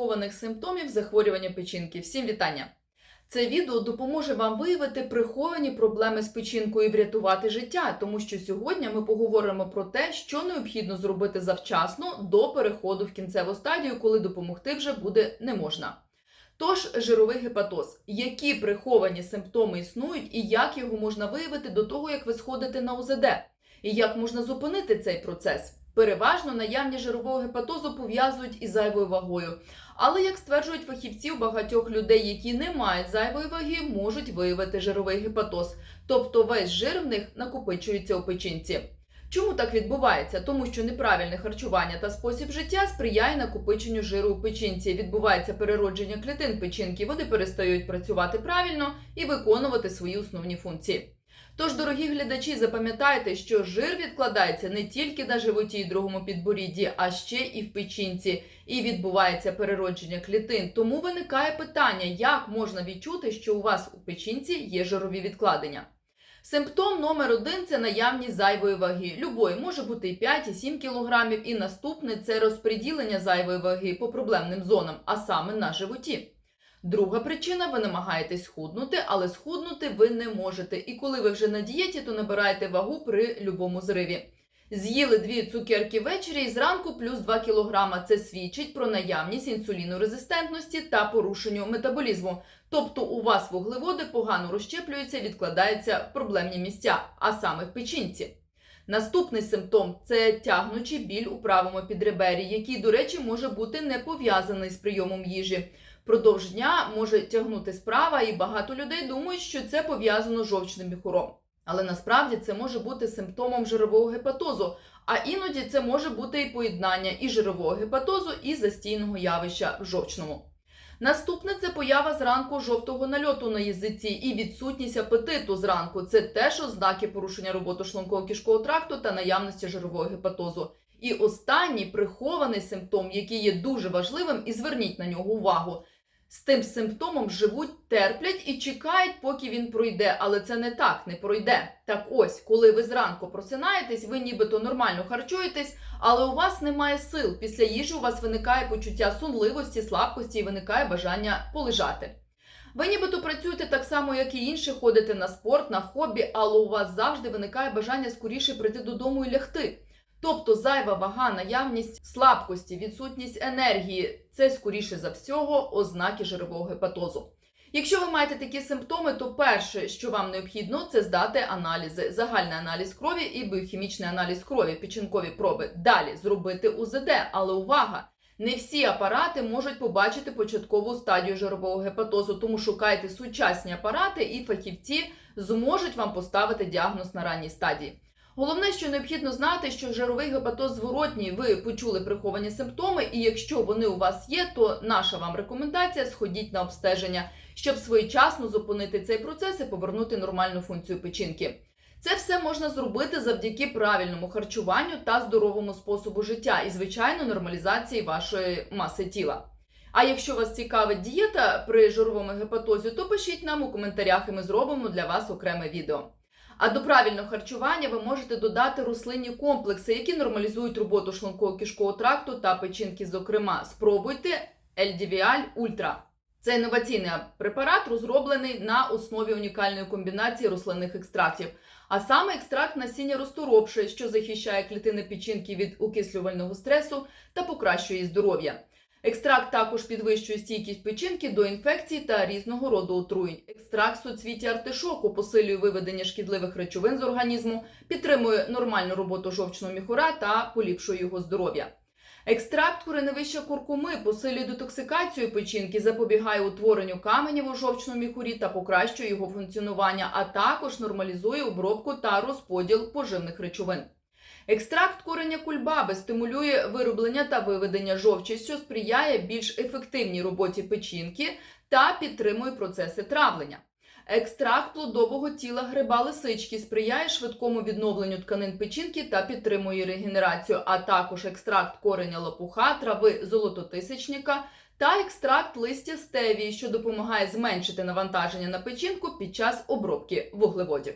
прихованих симптомів захворювання печінки. Всім вітання! Це відео допоможе вам виявити приховані проблеми з печінкою і врятувати життя, тому що сьогодні ми поговоримо про те, що необхідно зробити завчасно до переходу в кінцеву стадію, коли допомогти вже буде не можна. Тож, жировий гепатоз, які приховані симптоми існують і як його можна виявити до того, як ви сходите на УЗД, і як можна зупинити цей процес. Переважно наявність жирового гепатозу пов'язують із зайвою вагою. Але, як стверджують фахівці, у багатьох людей, які не мають зайвої ваги, можуть виявити жировий гепатоз, тобто весь жир в них накопичується у печінці. Чому так відбувається? Тому що неправильне харчування та спосіб життя сприяє накопиченню жиру у печінці. Відбувається переродження клітин печінки, вони перестають працювати правильно і виконувати свої основні функції. Тож, дорогі глядачі, запам'ятайте, що жир відкладається не тільки на животі і другому підборідді, а ще і в печінці, і відбувається переродження клітин. Тому виникає питання, як можна відчути, що у вас у печінці є жирові відкладення. Симптом номер один це наявність зайвої ваги. Любої може бути і 5, і 7 кілограмів. І наступне це розподілення зайвої ваги по проблемним зонам, а саме на животі. Друга причина ви намагаєтесь худнути, але схуднути ви не можете. І коли ви вже на дієті, то набираєте вагу при любому зриві. З'їли дві цукерки ввечері і зранку плюс 2 кілограма. Це свідчить про наявність інсулінорезистентності та порушенню метаболізму. Тобто у вас вуглеводи погано розщеплюються, відкладаються в проблемні місця, а саме в печінці. Наступний симптом це тягнучий біль у правому підребері, який, до речі, може бути не пов'язаний з прийомом їжі. Продовж дня може тягнути справа, і багато людей думають, що це пов'язано з жовчним міхуром. Але насправді це може бути симптомом жирового гепатозу, а іноді це може бути і поєднання і жирового гепатозу, і застійного явища в жовчному. Наступне це поява зранку жовтого нальоту на язиці і відсутність апетиту зранку. Це теж ознаки порушення роботи шлунково-кишкового тракту та наявності жирового гепатозу. І останній прихований симптом, який є дуже важливим, і зверніть на нього увагу. З тим симптомом живуть, терплять і чекають, поки він пройде. Але це не так, не пройде. Так ось, коли ви зранку просинаєтесь, ви нібито нормально харчуєтесь, але у вас немає сил. Після їжі у вас виникає почуття сонливості, слабкості і виникає бажання полежати. Ви нібито працюєте так само, як і інші, ходите на спорт, на хобі, але у вас завжди виникає бажання скоріше прийти додому і лягти. Тобто зайва вага, наявність слабкості, відсутність енергії це скоріше за всього ознаки жирового гепатозу. Якщо ви маєте такі симптоми, то перше, що вам необхідно, це здати аналізи, загальний аналіз крові і біохімічний аналіз крові, печінкові проби. Далі зробити УЗД, але увага! Не всі апарати можуть побачити початкову стадію жирового гепатозу, тому шукайте сучасні апарати, і фахівці зможуть вам поставити діагноз на ранній стадії. Головне, що необхідно знати, що жировий гепатоз зворотній, ви почули приховані симптоми, і якщо вони у вас є, то наша вам рекомендація сходіть на обстеження, щоб своєчасно зупинити цей процес і повернути нормальну функцію печінки. Це все можна зробити завдяки правильному харчуванню та здоровому способу життя і, звичайно, нормалізації вашої маси тіла. А якщо вас цікавить дієта при жировому гепатозі, то пишіть нам у коментарях, і ми зробимо для вас окреме відео. А до правильного харчування ви можете додати рослинні комплекси, які нормалізують роботу шлунково-кишкового тракту та печінки. Зокрема, спробуйте LDVL Ultra. Це інноваційний препарат, розроблений на основі унікальної комбінації рослинних екстрактів, а саме екстракт насіння розторопши, що захищає клітини печінки від окислювального стресу та покращує здоров'я. Екстракт також підвищує стійкість печінки до інфекцій та різного роду отруєнь. Екстракт суцвіття артишоку посилює виведення шкідливих речовин з організму, підтримує нормальну роботу жовчного міхура та поліпшує його здоров'я. Екстракт кореневища куркуми посилює детоксикацію печінки, запобігає утворенню каменів у жовчному міхурі та покращує його функціонування, а також нормалізує обробку та розподіл поживних речовин. Екстракт кореня кульбаби стимулює вироблення та виведення жовчі, що сприяє більш ефективній роботі печінки та підтримує процеси травлення. Екстракт плодового тіла гриба лисички сприяє швидкому відновленню тканин печінки та підтримує регенерацію, а також екстракт кореня лопуха, трави золототисячника та екстракт листя стевії, що допомагає зменшити навантаження на печінку під час обробки вуглеводів.